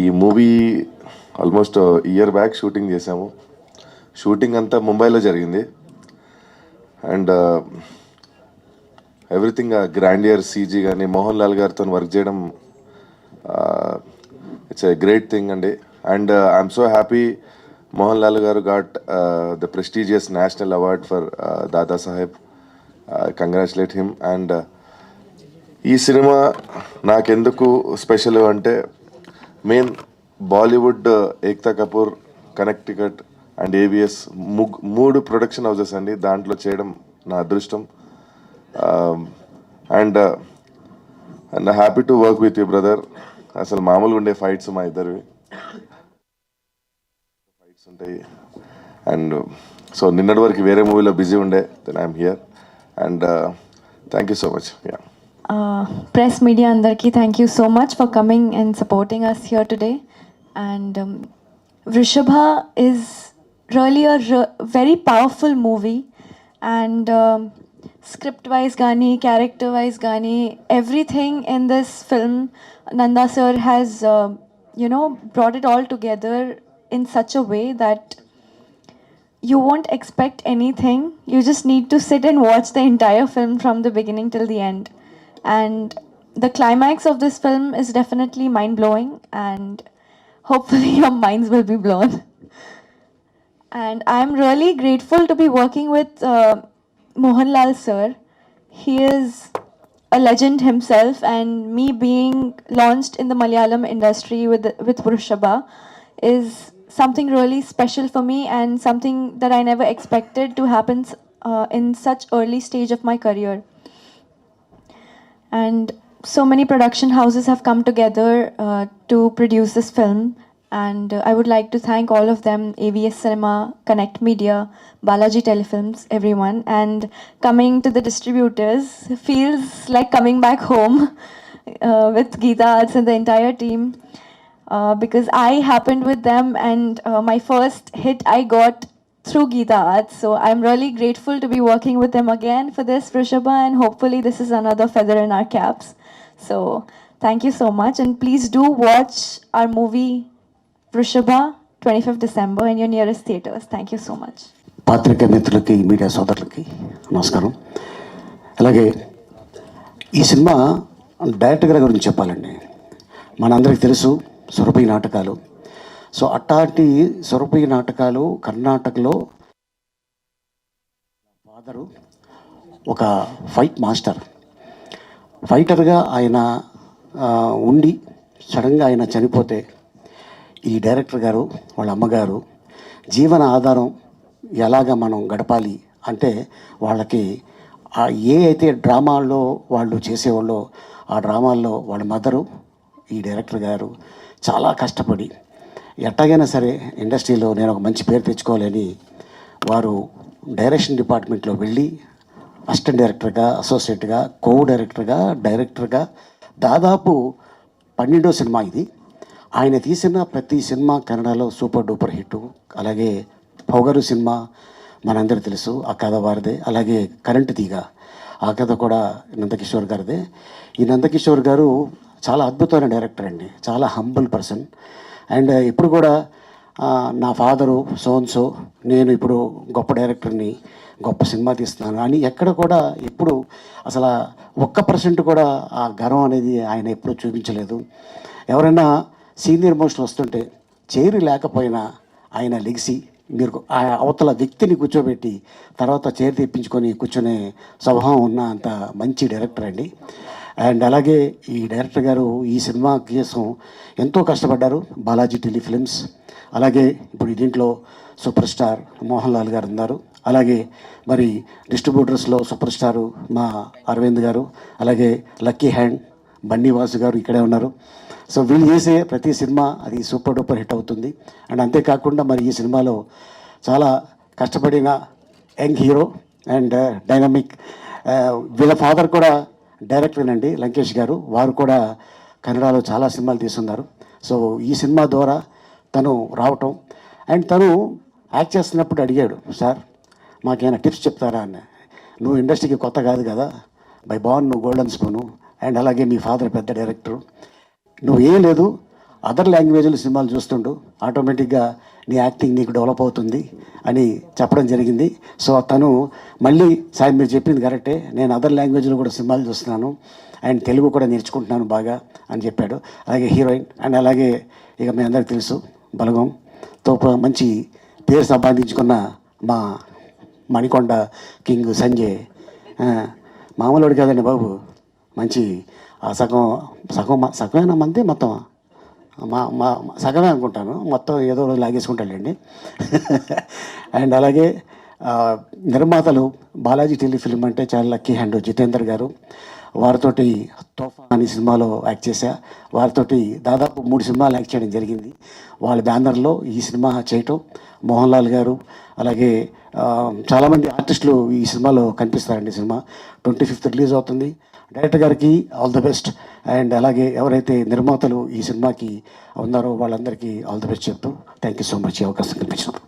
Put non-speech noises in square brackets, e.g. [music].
ఈ movie almost year back shooting చేసాము. Shooting అంతా ముంబైలో జరిగింది. అండ్ ఎవ్రీథింగ్ గ్రాండియర్ సీజీ కానీ మోహన్ లాల్ గారితో వర్క్ చేయడం ఇట్స్ ఎ గ్రేట్ థింగ్ అండి. And I'm so happy Mohan Lal garu got the prestigious national award for Dada Saheb congratulate him and ఈ cinema నాకెందుకు స్పెషల్ అంటే main Bollywood Ekta Kapoor Connecticut and AVS ముగ్ మూడు production houses అండి. దాంట్లో చేయడం నా అదృష్టం. And and happy to work with you brother అసలు మామూలుగా ఉండే ఫైట్స్ మా ఇద్దరివి. ఫైట్స్ ఉంటాయి. అండ్ సో uh, నిన్నటి వరకు వేరే మూవీలో బిజీ ఉండే then I'm here and thank you so much yeah press media అందరికీ thank you so much for coming and supporting us here today and Vrushabha is really a very powerful movie and script wise కానీ character wise కానీ everything in this film Nanda sir has you know brought it all together in such a way that you won't expect anything. You just need to sit and watch the entire film from the beginning till the end. And the climax of this film is definitely mind blowing, and hopefully, [laughs] your minds will be blown. And I'm really grateful to be working with uh, Mohanlal sir. He is a legend himself, and me being launched in the Malayalam industry with with Vrushaba is something really special for me and something that I never expected to happen uh, in such early stage of my career. And so many production houses have come together uh, to produce this film. And uh, I would like to thank all of them AVS Cinema, Connect Media, Balaji Telefilms, everyone. And coming to the distributors feels like coming back home [laughs] uh, with Geeta Arts and the entire team uh, because I happened with them and uh, my first hit I got through Gita Arts. So I'm really grateful to be working with them again for this Rishabha, and hopefully this is another feather in our caps. So thank you so much and please do watch our movie Rishabha, 25th December in your nearest theaters. Thank you so much. పాత్రిక మిత్రులకి media సోదరులకి నమస్కారం అలాగే ఈ cinema director గారి గురించి చెప్పాలండి మనందరికీ తెలుసు సురభి నాటకాలు సో అట్లాంటి సురభి నాటకాలు కర్ణాటకలో ఫాదరు ఒక ఫైట్ మాస్టర్. ఫైటర్గా ఆయన ఉండి సడన్గా ఆయన చనిపోతే ఈ డైరెక్టర్ గారు వాళ్ళ అమ్మగారు జీవన ఆధారం ఎలాగ మనం గడపాలి అంటే వాళ్ళకి ఏ అయితే డ్రామాల్లో వాళ్ళు చేసేవాళ్ళో ఆ డ్రామాల్లో వాళ్ళ మదరు ఈ డైరెక్టర్ గారు చాలా కష్టపడి ఎట్టాగైనా సరే ఇండస్ట్రీలో నేను ఒక మంచి పేరు తెచ్చుకోవాలని వారు డైరెక్షన్ డిపార్ట్మెంట్లో వెళ్ళి అసిస్టెంట్ డైరెక్టర్గా అసోసియేట్గా కో డైరెక్టర్గా డైరెక్టర్గా దాదాపు పన్నెండో సినిమా ఇది. ఆయన తీసిన ప్రతి సినిమా కన్నడలో సూపర్ డూపర్ హిట్ అలాగే పొగరు సినిమా మనందరూ తెలుసు ఆ కథ వారిదే. అలాగే కరెంటు తీగ ఆ కథ కూడా నందకిషోర్ గారిదే. ఈ నందకిషోర్ గారు చాలా అద్భుతమైన డైరెక్టర్ అండి. చాలా హంబుల్ పర్సన్. అండ్ ఇప్పుడు కూడా నా ఫాదరు సోన్సో నేను ఇప్పుడు గొప్ప డైరెక్టర్ని గొప్ప సినిమా తీస్తున్నాను. అని ఎక్కడ కూడా ఎప్పుడు అసలు ఒక్క పర్సెంట్ కూడా ఆ గర్వం అనేది ఆయన ఎప్పుడూ చూపించలేదు. ఎవరైనా సీనియర్ మోషన్ వస్తుంటే చేరి లేకపోయినా ఆయన లెగిసి మీరు ఆ అవతల వ్యక్తిని కూర్చోబెట్టి తర్వాత చేరి తెప్పించుకొని కూర్చునే స్వభావం ఉన్న అంత మంచి డైరెక్టర్ అండి. అండ్ అలాగే ఈ డైరెక్టర్ గారు ఈ సినిమా కోసం ఎంతో కష్టపడ్డారు బాలాజీ టెలిఫిల్మ్స్ అలాగే ఇప్పుడు దీంట్లో సూపర్ స్టార్ మోహన్ లాల్ గారు ఉన్నారు. అలాగే మరి డిస్ట్రిబ్యూటర్స్లో సూపర్ స్టారు మా అరవింద్ గారు అలాగే లక్కీ హ్యాండ్ బండి వాసు గారు ఇక్కడే ఉన్నారు. సో వీళ్ళు చేసే ప్రతి సినిమా అది సూపర్ డూపర్ హిట్ అవుతుంది. అండ్ అంతేకాకుండా మరి ఈ సినిమాలో చాలా కష్టపడిన young hero and uh, dynamic uh, వీళ్ళ ఫాదర్ కూడా డైరెక్టర్ అండి లంకేష్ గారు. వారు కూడా కన్నడలో చాలా సినిమాలు తీస్తున్నారు. సో ఈ సినిమా ద్వారా తను రావటం. అండ్ తను యాక్ట్ చేస్తున్నప్పుడు అడిగాడు సార్ మాకేమైనా టిప్స్ చెప్తారా? అని. నువ్వు ఇండస్ట్రీకి కొత్త కాదు కదా. బై బాన్ నువ్వు గోల్డెన్ స్పూను. అండ్ అలాగే మీ ఫాదర్ పెద్ద డైరెక్టరు. నువ్వు ఏం లేదు. అదర్ లాంగ్వేజ్లో సినిమాలు చూస్తుండు ఆటోమేటిక్గా నీ యాక్టింగ్ నీకు డెవలప్ అవుతుంది అని చెప్పడం జరిగింది. సో తను మళ్ళీ సార్ మీరు చెప్పింది కరెక్టే నేను అదర్ లాంగ్వేజ్లో కూడా సినిమాలు చూస్తున్నాను అండ్ తెలుగు కూడా నేర్చుకుంటున్నాను బాగా అని చెప్పాడు. అలాగే హీరోయిన్ అండ్ అలాగే ఇక మీ అందరికి తెలుసు బలగంతో ప- మంచి పేరు సంపాదించుకున్న మా మణికొండ కింగ్ సంజయ్. మామూలు మామూలుడు కదండి బాబు మంచి ఆ సగం సగం మ- సగమేనా మంది మొత్తం మా మా సగమే అనుకుంటాను. మొత్తం ఏదో రోజు లాగేసుకుంటాడండి అండ్ అలాగే నిర్మాతలు బాలాజీ టెలిఫిల్మ్ అంటే చాలా లక్కీ హ్యాండ్ జితేందర్ గారు. వారితోటి తోఫా అనే సినిమాలో యాక్ట్ చేశా. వారితోటి దాదాపు మూడు సినిమాలు యాక్ట్ చేయడం జరిగింది. వాళ్ళ బ్యానర్లో ఈ సినిమా చేయటం మోహన్ లాల్ గారు. అలాగే చాలామంది ఆర్టిస్టులు ఈ సినిమాలో కనిపిస్తారండి సినిమా. ట్వంటీ ఫిఫ్త్ రిలీజ్ అవుతుంది. డైరెక్టర్ గారికి ఆల్ ద బెస్ట్ అండ్ అలాగే ఎవరైతే నిర్మాతలు ఈ సినిమాకి ఉన్నారో వాళ్ళందరికీ ఆల్ ది బెస్ట్ చెప్తూ థ్యాంక్ యూ సో మచ్ ఈ అవకాశం కల్పించినందుకు.